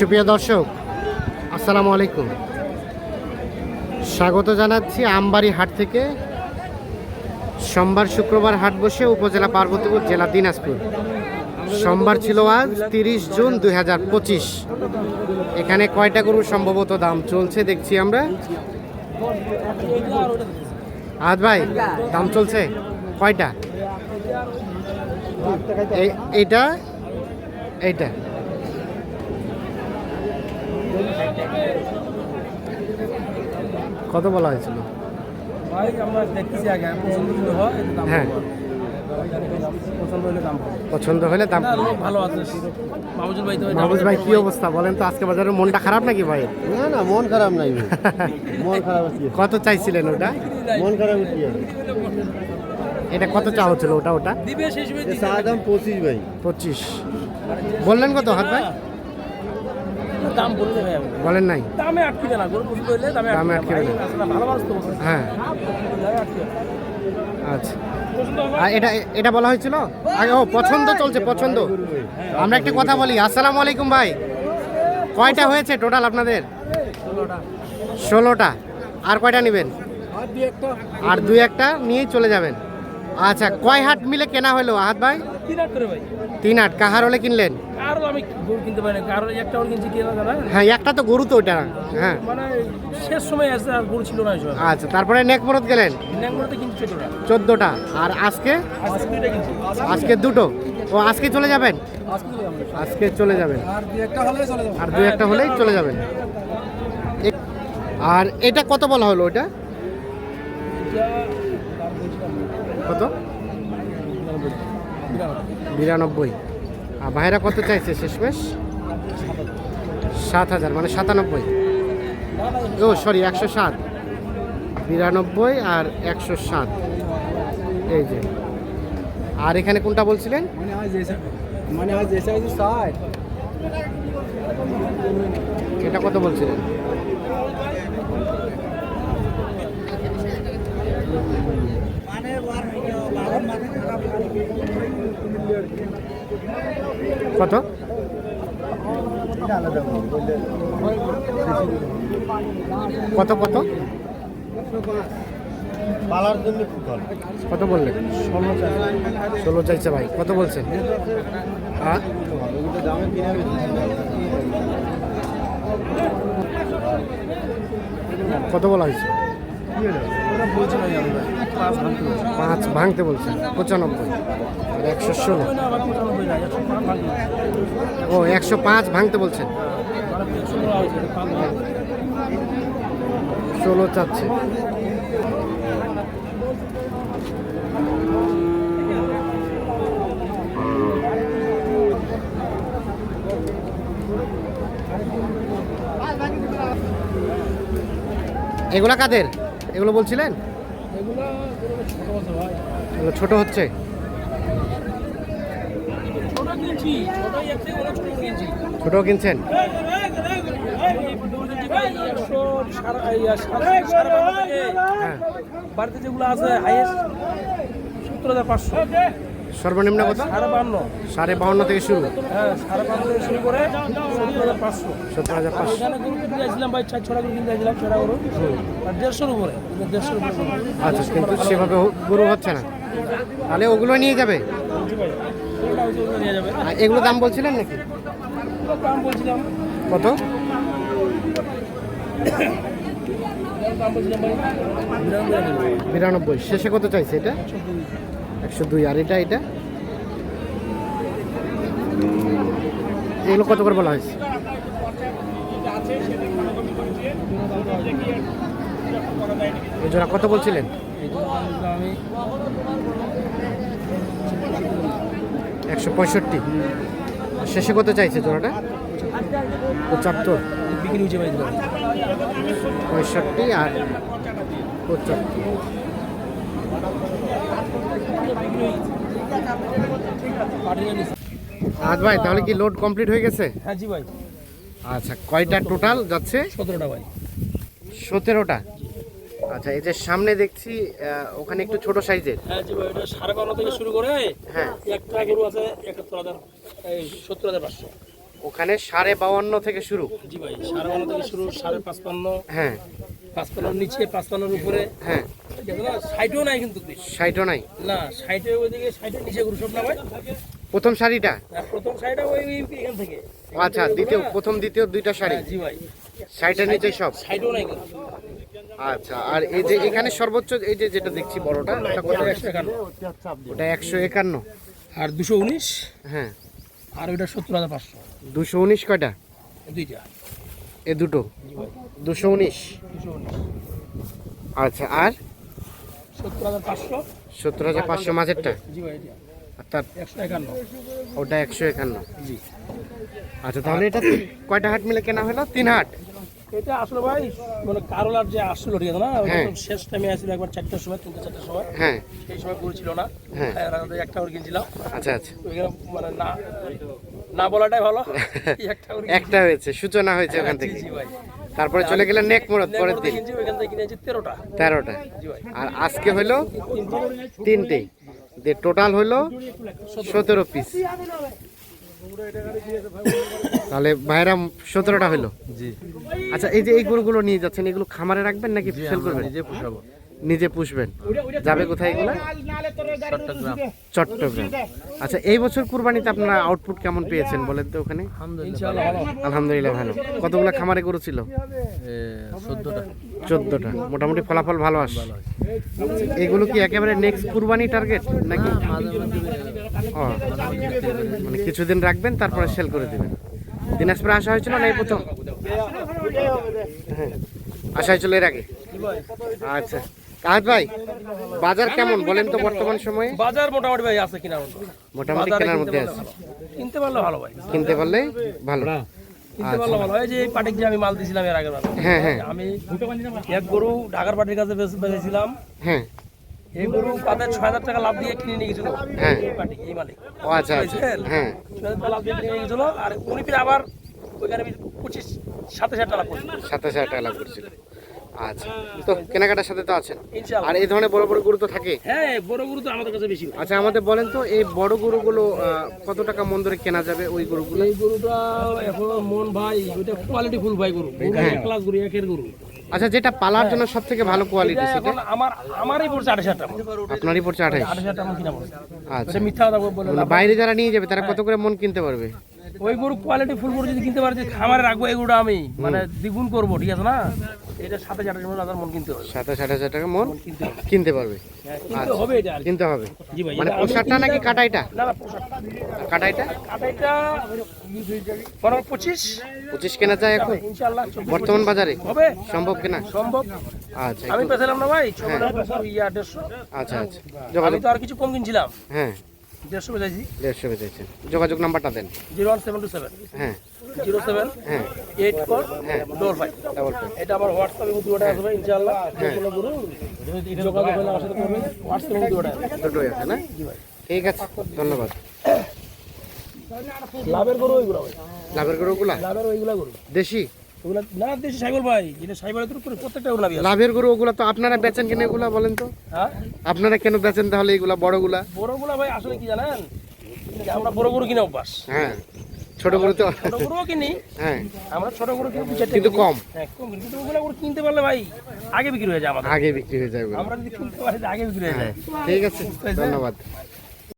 সুপ্রিয় দর্শক, আসসালামু আলাইকুম। স্বাগত জানাচ্ছি আমবাড়ি হাট থেকে। সোমবার শুক্রবার হাট বসে উপজেলা পার্বতীপুর জেলা দিনাজপুর। সোমবার ছিল আজ তিরিশ জুন দুই হাজার পঁচিশ। এখানে কয়টা গরু সম্ভবত দাম চলছে দেখছি আমরা। আজ ভাই, দাম চলছে কয়টা? এই- এইটা এইটা। কত বলা হয়েছিল? হয়। পছন্দ হলে দাম ভালো আছে। ভাই তো মাহবুজ ভাই কি অবস্থা বলেন তো? আজকে বাজারে মনটা খারাপ নাকি ভাই? না না মন খারাপ নাই মন খারাপ কত চাইছিলেন ওটা? মন খারাপ কি এটা কত চাওয়া ছিল ওটা ওটা? চা দাম পঁচিশ ভাই। পঁচিশ। বললেন কত হাত ভাই? দাম বলতে ভাই বলেন নাই? দামে আটকিবে না গরু পছন্দ হইলে দামে দামে আসলে ভালো মানুষ তো হ্যাঁ। আচ্ছা। আর এটা এটা বলা হয়েছিল? আগে ও পছন্দ চলছে পছন্দ। আমরা একটি কথা বলি। আসসালামু আলাইকুম ভাই। কয়টা হয়েছে টোটাল আপনাদের? ষোলোটা। আর কয়টা নেবেন? আর দুই একটা নিয়েই চলে যাবেন। আচ্ছা কয় হাট মিলে কেনা হলো? আহাত ভাই? তিন হাত করে ভাই। তিন হাট কাহার হলে কিনলেন? আরও আমি গরু কিনতে পারি না কারণ একটা গরু কিনছি কেনা জানা? হ্যাঁ একটা তো গরু তো ওটা হ্যাঁ। মানে শেষ সময় আসছে আর গরু ছিল না এসব। আচ্ছা তারপরে নেকমরত গেলেন? কিনছি চোদ্দোটা। আর আজকে? আজকে দুইটা কিনছি। আজকে দুটো। ও আজকে চলে যাবেন? আজকে চলে যাবেন। আর দুই একটা হলে চলে যাব। আর দুই একটা হলেই চলে যাবেন। আর এটা কত বলা হলো ওটা কত? বিরানব্বই। আর ভাইরা কত চাইছে শেষমেশ? সাত হাজার মানে সাতানব্বই। ও সরি একশো সাত বিরানব্বই আর একশো সাত এই যে। আর এখানে কোনটা বলছিলেন? মানে মানে এটা কত বলছিলেন? কত? কত কত? কত বললেন ষোলো চাইছে ভাই কত বলছেন হ্যাঁ কত বলা হয়েছে? পাঁচ ভাঙতে বলছে বলছেন পঁচানব্বই একশো ষোলো। বলছে ও, একশো পাঁচ ভাঙতে বলছেন একশো বলা হয়েছে এটা পাঁচ ভাঙতে ষোলো চাচ্ছে। এগুলা কাদের? এগুলো বলছিলেন? এগুলো ছোট হচ্ছে? ছোট কিনছেন? হ্যাঁ। বাড়িতে যেগুলো আছে হাইয়েস্ট সত্তর হাজার পাঁচশো। সর্বনিম্ন কত? সাড়ে বান্ন সাড়ে বাউন্ন থেকে শুরু। হ্যাঁ সাড়ে বান্ন থেকে শুরু করে সত্তর হাজার পাঁচশো। সত্তর হাজার পাঁচশো। এখানে গরু কিনতে যাচ্ছিলাম ভাই চার ছটা গরু কিনতে যাচ্ছিলাম ছটা গরু। আর দেড়শোর উপরে দেড়শোর উপরে আচ্ছা কিন্তু সেভাবে গরু হচ্ছে না। তাহলে ওগুলো নিয়ে যাবে? এগুলো দাম বলছিলেন নাকি? দাম বলছিলাম। কত। বিরানব্বই। শেষে কত চাইছে এটা? একশো দুই। আর এটা এটা? এগুলো কত করে বলা হয়েছে? জোড়া কত বলছিলেন? একশো পঁয়ষট্টি। শেষে কত চাইছে জোড়াটা? পঁচাত্তর। পঁয়ষট্টি আর পঁচাত্তর। আজ ভাই তাহলে কি লোড কমপ্লিট হয়ে গেছে? হ্যাঁ জি ভাই। আচ্ছা কয়টা টোটাল যাচ্ছে? সতেরোটা ভাই। সতেরোটা? আচ্ছা এই যে সামনে দেখছি ওখানে একটু ছোট সাইজের। হ্যাঁ জি ভাই এটা সাড়ে বারো থেকে শুরু করে হ্যাঁ। একটা গরু আছে একাত্তর হাজার সত্তর হাজার পাঁচশো। ওখানে সাড়ে বাউান্ন থেকে শুরু। জি ভাই সাড়ে বান্ন থেকে শুরু সাড়ে পাঁচপান্ন। হ্যাঁ। পাঁচপান্নর নিচে পাঁচপান্নর উপরে। হ্যাঁ। সাইডও নাই কিন্তু সাইটও নাই? না সাইডে ওইদিকে সাইডের নিচে গরু সব না ভাই প্রথম শাড়িটা প্রথম সাইডে ওই এখান থেকে। আচ্ছা দ্বিতীয় প্রথম দ্বিতীয় দুইটা শাড়ি হ্যাঁ, জি ভাই। শাড়িটার নিচে সব? সাইডও নাই কিন্তু। আচ্ছা আর এই যে এখানে সর্বোচ্চ এই যে যেটা দেখছি বড়টা ওটা একশো একান্ন। আর দুশো উনিশ? হ্যাঁ। আর ওইটা সত্তর হাজার পাঁচশো। দুশো উনিশ কয়টা? দুইটা। এ দুটো? দুশো উনিশ। আচ্ছা আর? সত্তর হাজার পাঁচশো। মাঝেরটা একান্ন। ওটা একশো একান্ন। জি। আচ্ছা তাহলে এটা কয়টা হাট মিলে কেনা হলো? তিন হাট? এটা আসলে ভাই মানে কারোলার যে আসছিল ঠিক আছে না হ্যাঁ। শেষ টাইমে আসছিল একবার চারটার সময় তিনটে চারটার সময়। হ্যাঁ। সেই সময় গরু ছিল না। হ্যাঁ। একটা করে কিনছিলাম। আচ্ছা আচ্ছা। মানে না। না বলাটাই ভালো। একটা হয়েছে সূচনা হয়েছে ওখান থেকে। তারপরে চলে গেলেন নেক মোড়ত পরের দিন। তেরোটা। আর আজকে হলো তিনটে। দিয়ে টোটাল হলো সতেরো পিস তাহলে ভাইরা সতেরোটা হলো। জি। আচ্ছা এই যে এই গরুগুলো নিয়ে যাচ্ছেন এগুলো খামারে রাখবেন নাকি সেল করবেন? নিজে পোষাবো। নিজে পুষবেন। যাবে কোথায় এগুলো? চট্টগ্রাম। চট্টগ্রাম। আচ্ছা এই বছর কুরবানিতে আপনারা আউটপুট কেমন পেয়েছেন বলেন তো ওখানে? আলহামদুলিল্লাহ ভালো। কতগুলো খামারে গরু ছিল? চোদ্দটা। চোদ্দটা। মোটামুটি ফলাফল ভালো আসে এগুলো কি একেবারে নেক্সট কুরবানি টার্গেট নাকি? ও মানে কিছুদিন রাখবেন তারপরে সেল করে দেবেন। দিনাজপুরে আসা হয়েছিল না এই প্রথম? হ্যাঁ। আসা হয়েছিল এর আগে? আচ্ছা। কাজ ভাই বাজার কেমন? বলেন তো বর্তমান সময়ে। বাজার মোটামুটি ভাই আছে কিনা মোটামুটি কেনার মধ্যে আছে। কিনতে পারলে ভালো ভাই। কিনতে পারলে ভালো। কিনতে পারলে ভালো। এই যে পাটিক যে আমি মাল দিয়েছিলাম এর আগের হ্যাঁ হ্যাঁ। আমি এক গরু ঢাকার পাটির কাছে বেচেছিলাম। হ্যাঁ। এই গরু তাদের ছয় হাজার টাকা লাভ দিয়ে কিনে নিয়ে গেছিল। হ্যাঁ। এই মালিক ও আচ্ছা আচ্ছা। হ্যাঁ। ছয় হাজার টাকা লাভ দিয়ে কিনে নিয়ে গেছিল। আর উনি ফিরে আবার ওইখানে পঁচিশ সাতাশ হাজার টাকা পড়ছিল সাতাশ হাজার টাকা লাভ করছিল। আচ্ছা তো কেনাকাটার সাথে তো আছেন। আর এই ধরনের বড় বড় গরু তো থাকে? হ্যাঁ বড় গরু তো আমাদের কাছে বেশি। আচ্ছা আমাদের বলেন তো এই বড় গরুগুলো কত টাকা মন ধরে কেনা যাবে ওই গরুগুলো? এই গরুটা এখন মন ভাই ওইটা কোয়ালিটি ফুল ভাই গরু। হ্যাঁ। ক্লাস গরু একের গরু। আচ্ছা যেটা পালার জন্য সব থেকে ভালো কোয়ালিটি এটা সেটা? আমার আমারই পড়ছে আঠাশ হাজার আপনারই পড়ছে আঠাশ হাজার? টাকা কিনা আচ্ছা। মিথ্যা কথা বলে মানে। বাইরে যারা নিয়ে যাবে তারা কত করে মন কিনতে পারবে? ওই গরু কোয়ালিটি ফুল গরু যদি কিনতে পারে খামারে রাখব এই গরুটা আমি মানে দ্বিগুণ করব ঠিক আছে না? এটা সাথে আঠাশ হাজার মন কিনতে হবে। সাতাশ আট হাজার টাকা মন কিনতে পারবে। হ্যাঁ, কিনতে হবে এটা কিনতে হবে। মানে পোশাকটা নাকি কাটাইটা? না না পোশাক। কাটাইটা? কাটাইটা পনেরো পঁচিশ। পঁচিশ কেনা যায় এখন? বর্তমান বাজারে? হবে। সম্ভব কেনা? সম্ভব। আচ্ছা আমি পেছিলাম না ভাই ইয়া আচ্ছা আচ্ছা। আমি তো আর কিছু কম কিনছিলাম। হ্যাঁ। দেড়শো দেড়শো যোগাযোগ নাম্বারটা দেন। Zero one seven two seven. হ্যাঁ। জিরো সেভেন হ্যাঁ। এইট ফোর হ্যাঁ। Double five. ডাবল ফাইভ এটা আমার হোয়াটসঅ্যাপে দুটো আসবে ইনশাআল্লাহ। যে কোনো গরু যোগাযোগ হলে আমার সাথে করবেন হোয়াটসঅ্যাপে দুটো আসবে দুটোই আছে না? ঠিক আছে। ধন্যবাদ। লাভের গরু ওইগুলো লাভের গরুগুলা? লাভের ওইগুলা গরু। দেশি? ওগুলা না দেশি সাইবল ভাই তো প্রত্যেকটা লাভের গরু ওগুলা তো আপনারা বেচেন কিনা এগুলা বলেন তো? হ্যাঁ? আপনারা কেন বেচেন তাহলে এগুলা বড়গুলা? বড়গুলা ভাই আসলে কি জানেন? যে আমরা বড় গরু কিনে অভ্যাস। হ্যাঁ ছোট গরু তো। ছোট গরুও কিনি। হ্যাঁ। আমরা ছোট গরু কিনে কিন্তু কম। হ্যাঁ কম। কিন্তু ওগুলা গরু কিনতে পারলে ভাই আগে বিক্রি হয়ে যায় আমাদের। আগে বিক্রি হয়ে যায় আমরা যদি কিনতে পারি আগে বিক্রি হয়ে হ্যাঁ যায় ঠিক আছে ধন্যবাদ।